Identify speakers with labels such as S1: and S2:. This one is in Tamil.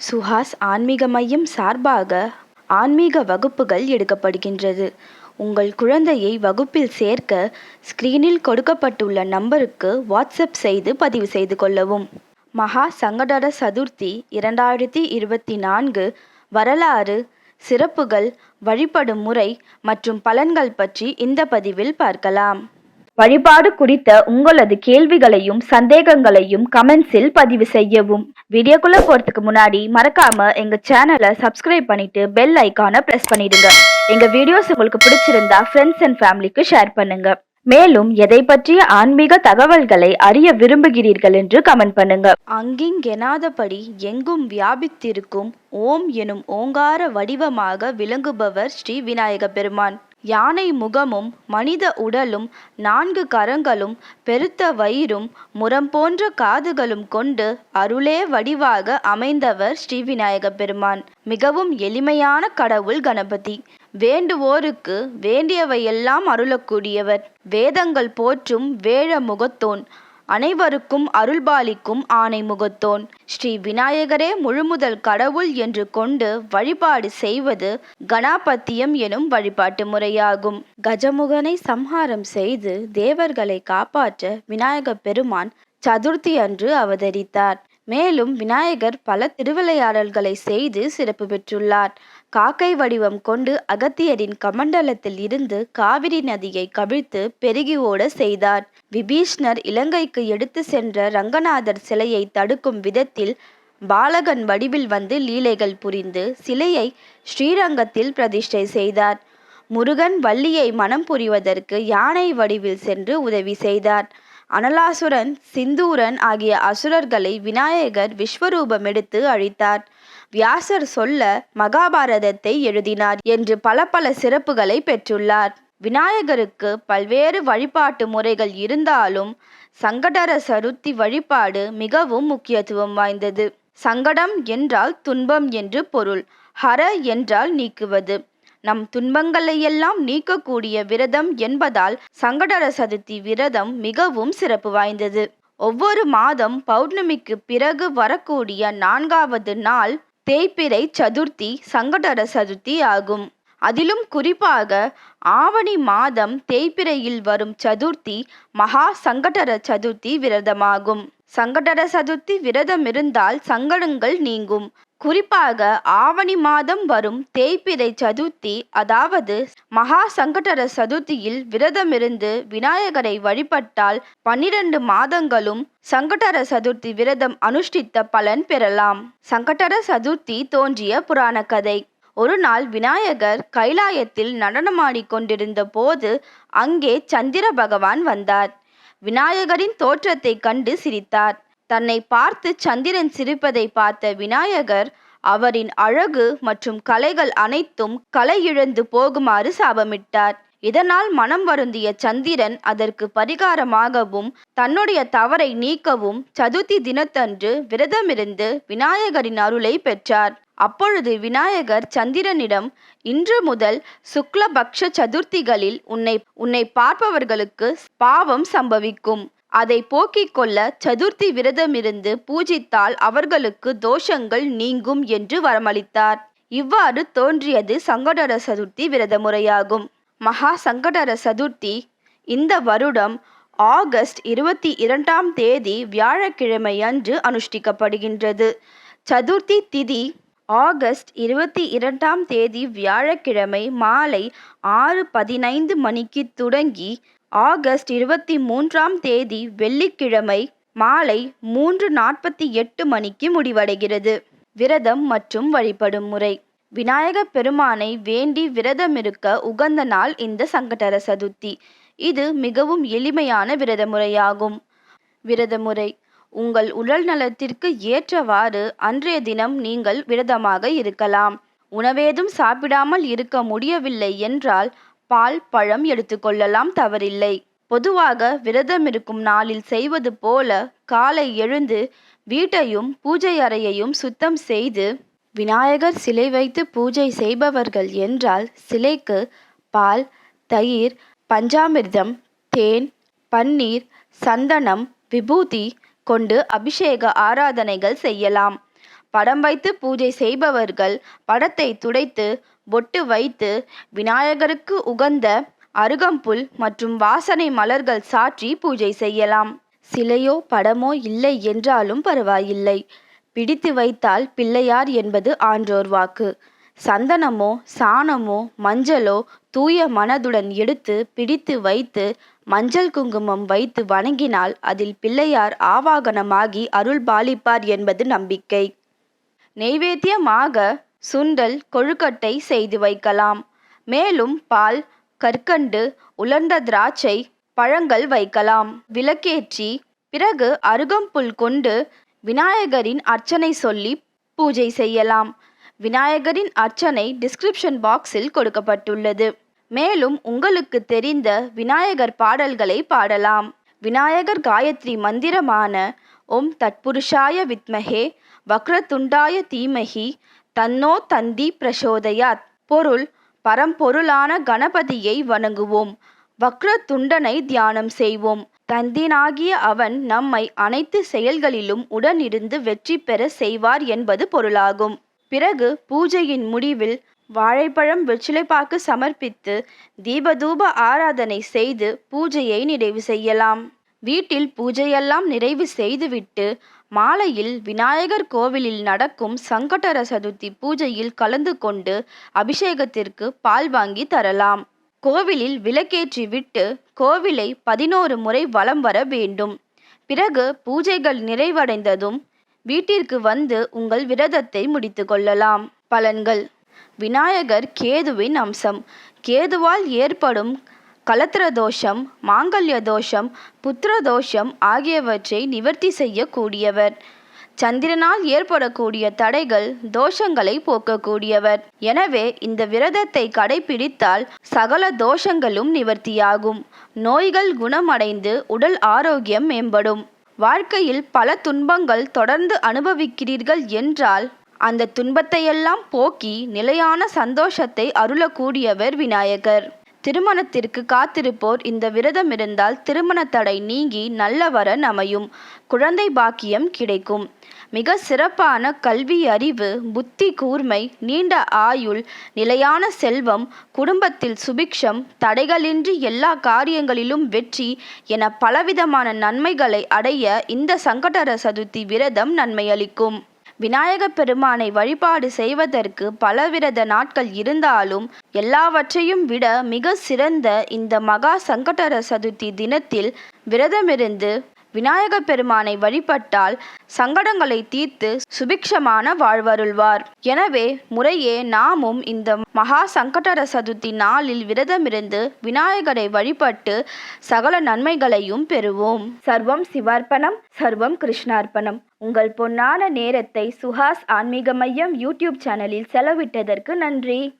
S1: சுஹாஸ் ஆன்மீக மையம் சார்பாக ஆன்மீக வகுப்புகள் எடுக்கப்படுகின்றது. உங்கள் குழந்தையை வகுப்பில் சேர்க்க ஸ்கிரீனில் கொடுக்கப்பட்டுள்ள நம்பருக்கு வாட்ஸ்அப் செய்து பதிவு செய்து கொள்ளவும். மகா சங்கடர சதுர்த்தி இரண்டாயிரத்தி இருபத்தி நான்கு வரலாறு சிறப்புகள் வழிபடும் முறை மற்றும் பலன்கள் பற்றி இந்த பதிவில் பார்க்கலாம். வழிபாடு குறித்த உங்களது கேள்விகளையும் சந்தேகங்களையும் கமெண்ட்ஸில் பதிவு செய்யவும். வீடியோக்குள்ள போறதுக்கு முன்னாடி மறக்காம எங்க சேனலை சப்ஸ்கிரைப் பண்ணிட்டு பெல் ஐக்கான பிரஸ் பண்ணிடுங்க. எங்க வீடியோஸ் உங்களுக்கு பிடிச்சிருந்தா ஃப்ரெண்ட்ஸ் அண்ட் ஃபேமிலிக்கு ஷேர் பண்ணுங்க. மேலும் எதை பற்றிய ஆன்மீக தகவல்களை அறிய விரும்புகிறீர்கள் என்று கமெண்ட் பண்ணுங்க. அங்கிங்கெனாதபடி எங்கும் வியாபித்திருக்கும் ஓம் எனும் ஓங்கார வடிவமாக விளங்குபவர் ஸ்ரீ விநாயக பெருமான். யானை முகமும் மனித உடலும் நான்கு கரங்களும் பெருத்த வயிறும் முரம் போன்ற காதுகளும் கொண்டு அருளே வடிவாக அமைந்தவர் ஸ்ரீவிநாயக பெருமான். மிகவும் எளிமையான கடவுள் கணபதி. வேண்டுவோருக்கு வேண்டியவையெல்லாம் அருளக்கூடியவர். வேதங்கள் போற்றும் வேழ முகத்தோன். அனைவருக்கும் அருள்பாலிக்கும் ஆணை முகத்தோன். ஸ்ரீ விநாயகரே முழுமுதல் கடவுள் என்று கொண்டு வழிபாடு செய்வது கணாபத்தியம் எனும் வழிபாட்டு முறையாகும். கஜமுகனை சம்ஹாரம் செய்து தேவர்களை காப்பாற்ற விநாயக பெருமான் சதுர்த்தி அன்று அவதரித்தார். மேலும் விநாயகர் பல திருவிளையாடல்களை செய்து சிறப்பு பெற்றுள்ளார். காக்கை வடிவம் கொண்டு அகத்தியரின் கமண்டலத்தில் இருந்து காவிரி நதியை கவிழ்த்து பெருகி ஓட செய்தார். விபீஷ்ணர் இலங்கைக்கு எடுத்து சென்ற ரங்கநாதர் சிலையை தடுக்கும் விதத்தில் பாலகன் வடிவில் வந்து லீலைகள் புரிந்து சிலையை ஸ்ரீரங்கத்தில் பிரதிஷ்டை செய்தார். முருகன் வள்ளியை மனம் புரிவதற்கு யானை வடிவில் சென்று உதவி செய்தார். அனலாசுரன் சிந்தூரன் ஆகிய அசுரர்களை விநாயகர் விஸ்வரூபம் எடுத்து அழித்தார். வியாசர் சொல்ல மகாபாரதத்தை எழுதினார் என்று பல பல சிறப்புகளை பெற்றுள்ளார். விநாயகருக்கு பல்வேறு வழிபாட்டு முறைகள் இருந்தாலும் சங்கடர சருத்தி வழிபாடு மிகவும் முக்கியத்துவம் வாய்ந்தது. சங்கடம் என்றால் துன்பம் என்று பொருள். ஹர என்றால் நீக்குவது. நம் துன்பங்களையெல்லாம் நீக்கக்கூடிய விரதம் என்பதால் சங்கடர சதுர்த்தி விரதம் மிகவும் சிறப்பு வாய்ந்தது. ஒவ்வொரு மாதம் பௌர்ணமிக்கு பிறகு வரக்கூடிய நான்காவது நாள் தேய்பிறை சதுர்த்தி சங்கடர சதுர்த்தி ஆகும். அதிலும் குறிப்பாக ஆவணி மாதம் தேய்பிரையில் வரும் சதுர்த்தி மகா சங்கடர சதுர்த்தி விரதமாகும். சங்கடர சதுர்த்தி விரதம் இருந்தால் சங்கடங்கள் நீங்கும். குறிப்பாக ஆவணி மாதம் வரும் தேய்பிரை சதுர்த்தி அதாவது மகா சங்கடர சதுர்த்தியில் விரதமிருந்து விநாயகரை வழிபட்டால் பன்னிரண்டு மாதங்களும் சங்கடர சதுர்த்தி விரதம் அனுஷ்டித்த பலன் பெறலாம். சங்கடர சதுர்த்தி தோன்றிய புராண கதை ஒரு நாள் விநாயகர் கைலாயத்தில் நடனமாடி கொண்டிருந்த போது அங்கே சந்திர பகவான் வந்தார். விநாயகரின் தோற்றத்தை கண்டு சிரித்தார். தன்னை பார்த்து சந்திரன் சிரிப்பதை பார்த்த விநாயகர் அவரின் அழகு மற்றும் கலைகள் அனைத்தும் கலை இழந்து போகுமாறு சாபமிட்டார். இதனால் மனம் வருந்திய சந்திரன் அதற்கு பரிகாரமாகவும் தன்னுடைய தவறை நீக்கவும் சதுர்த்தி தினத்தன்று விரதமிருந்து விநாயகரின் அருளை பெற்றார். அப்பொழுது விநாயகர் சந்திரனிடம் இன்று முதல் சுக்லபக்ஷ சதுர்த்திகளில் உன்னை உன்னை பார்ப்பவர்களுக்கு பாவம் சம்பவிக்கும். அதை போக்கிக் கொள்ள சதுர்த்தி விரதமிருந்து பூஜித்தால் அவர்களுக்கு தோஷங்கள் நீங்கும் என்று வரமளித்தார். இவ்வாறு தோன்றியது சங்கடர சதுர்த்தி விரத முறையாகும் மகா சங்கடர சதுர்த்தி. இந்த வருடம் ஆகஸ்ட் இருபத்தி இரண்டாம் தேதி வியாழக்கிழமை அன்று அனுஷ்டிக்கப்படுகின்றது. சதுர்த்தி திதி ஆகஸ்ட் இருபத்தி இரண்டாம் தேதி வியாழக்கிழமை மாலை ஆறு பதினைந்து மணிக்கு தொடங்கி ஆகஸ்ட் இருபத்தி மூன்றாம் தேதி வெள்ளிக்கிழமை மாலை மூன்று நாற்பத்தி எட்டு மணிக்கு முடிவடைகிறது. விரதம் மற்றும் வழிபடும் முறை. விநாயக பெருமானை வேண்டி விரதமிருக்க உகந்த நாள் இந்த சங்கடர சதுர்த்தி இது மிகவும் எளிமையான விரத முறையாகும் விரத முறை உங்கள் உடல் நலத்திற்கு ஏற்றவாறு அன்றைய தினம் நீங்கள் விரதமாக இருக்கலாம். உணவேதும் சாப்பிடாமல் இருக்க முடியவில்லை என்றால் பால் பழம் எடுத்துக்கொள்ளலாம் தவறில்லை. பொதுவாக விரதம் இருக்கும் நாளில் செய்வது போல காலை எழுந்து வீட்டையும் பூஜை அறையையும் சுத்தம் செய்து விநாயகர் சிலை வைத்து பூஜை செய்பவர்கள் என்றால் சிலைக்கு பால் தயிர் பஞ்சாமிர்தம் தேன் பன்னீர் சந்தனம் விபூதி கொண்டு அபிஷேக ஆராதனைகள் செய்யலாம். படம் வைத்து பூஜை செய்பவர்கள் படத்தை துடைத்து பொட்டு வைத்து விநாயகருக்கு உகந்த அருகம்புல் மற்றும் வாசனை மலர்கள் சாற்றி பூஜை செய்யலாம். சிலையோ படமோ இல்லை என்றாலும் பரவாயில்லை. பிடித்து வைத்தால் பிள்ளையார் என்பது ஆன்றோர் வாக்கு. சந்தனமோ சாணமோ மஞ்சளோ தூய மனதுடன் எடுத்து பிடித்து வைத்து மஞ்சள் குங்குமம் வைத்து வணங்கினால் அதில் பிள்ளையார் ஆவாகனமாகி அருள் பாலிப்பார் என்பது நம்பிக்கை. நெய்வேத்தியமாக சுண்டல் கொழுக்கட்டை செய்து வைக்கலாம். மேலும் பால் கற்கண்டு உலர்ந்த திராட்சை பழங்கள் வைக்கலாம். விளக்கேற்றி பிறகு அருகம்புல் கொண்டு விநாயகரின் அர்ச்சனை சொல்லி பூஜை செய்யலாம். விநாயகரின் அர்ச்சனை டிஸ்கிரிப்ஷன் பாக்ஸில் கொடுக்கப்பட்டுள்ளது. மேலும் உங்களுக்கு தெரிந்த விநாயகர் பாடல்களை பாடலாம். விநாயகர் காயத்ரி மந்திரமான ஓம் தட்புருஷாய வித்மஹே வக்ரதுண்டாய தீமஹி தன்னோ தந்தி பிரசோதயாத். பொருள் பரம்பொருளான கணபதியை வணங்குவோம். வக்ரதுண்டனை தியானம் செய்வோம். தந்தினாகிய அவன் நம்மை அனைத்து செயல்களிலும் உடனிருந்து வெற்றி பெற செய்வார் என்பது பொருளாகும். பிறகு பூஜையின் முடிவில் வாழைப்பழம் வெற்றிலைப்பாக்கு சமர்ப்பித்து தீபதூப ஆராதனை செய்து பூஜையை நிறைவு செய்யலாம். வீட்டில் பூஜையெல்லாம் நிறைவு செய்துவிட்டு மாலையில் விநாயகர் கோவிலில் நடக்கும் சங்கடர சதுர்த்தி பூஜையில் கலந்து கொண்டு அபிஷேகத்திற்கு பால் வாங்கி தரலாம். கோவிலில் விளக்கேற்றி விட்டு கோவிலை பதினோரு முறை வலம் வர வேண்டும். பிறகு பூஜைகள் நிறைவடைந்ததும் வீட்டிற்கு வந்து உங்கள் விரதத்தை முடித்து கொள்ளலாம். பலன்கள். விநாயகர் கேதுவின் அம்சம். கேதுவால் ஏற்படும் கலத்திர தோஷம் மாங்கல்ய தோஷம் புத்திர தோஷம் ஆகியவற்றை நிவர்த்தி செய்யக்கூடியவர். சந்திரனால் ஏற்படக்கூடிய தடைகள் தோஷங்களை போக்கக்கூடியவர். எனவே இந்த விரதத்தை கடைபிடித்தால் சகல தோஷங்களும் நிவர்த்தியாகும். நோய்கள் குணமடைந்து உடல் ஆரோக்கியம் மேம்படும். வாழ்க்கையில் பல துன்பங்கள் தொடர்ந்து அனுபவிக்கிறீர்கள் என்றால் அந்த துன்பத்தையெல்லாம் போக்கி நிலையான சந்தோஷத்தை அருளக்கூடியவர் விநாயகர். திருமணத்திற்கு காத்திருப்போர் இந்த விரதம் இருந்தால் திருமண தடை நீங்கி நல்ல வரன் அமையும். குழந்தை பாக்கியம் கிடைக்கும். மிக சிறப்பான கல்வி அறிவு புத்தி கூர்மை நீண்ட ஆயுள் நிலையான செல்வம் குடும்பத்தில் சுபிக்ஷம் தடைகளின்றி எல்லா காரியங்களிலும் வெற்றி என பலவிதமான நன்மைகளை அடைய இந்த சங்கடர சதுர்த்தி விரதம் நன்மையளிக்கும். விநாயக பெருமானை வழிபாடு செய்வதற்கு பலவிரத நாட்கள் இருந்தாலும் எல்லாவற்றையும் விட மிக சிறந்த இந்த மகா சங்கடர சதுர்த்தி தினத்தில் விரதமிருந்து விநாயக பெருமானை வழிபட்டால் சங்கடங்களை தீர்த்து சுபிக்ஷமான வாழ்வருள்வார். எனவே முறையே நாமும் இந்த மகா சங்கடர சதுர்த்தி நாளில் விரதமிருந்து விநாயகரை வழிபட்டு சகல நன்மைகளையும் பெறுவோம். சர்வம் சிவார்ப்பணம் சர்வம் கிருஷ்ணார்ப்பணம். உங்கள் பொன்னான நேரத்தை சுஹாஸ் ஆன்மீக மையம் யூடியூப் சேனலில் செலவிட்டதற்கு நன்றி.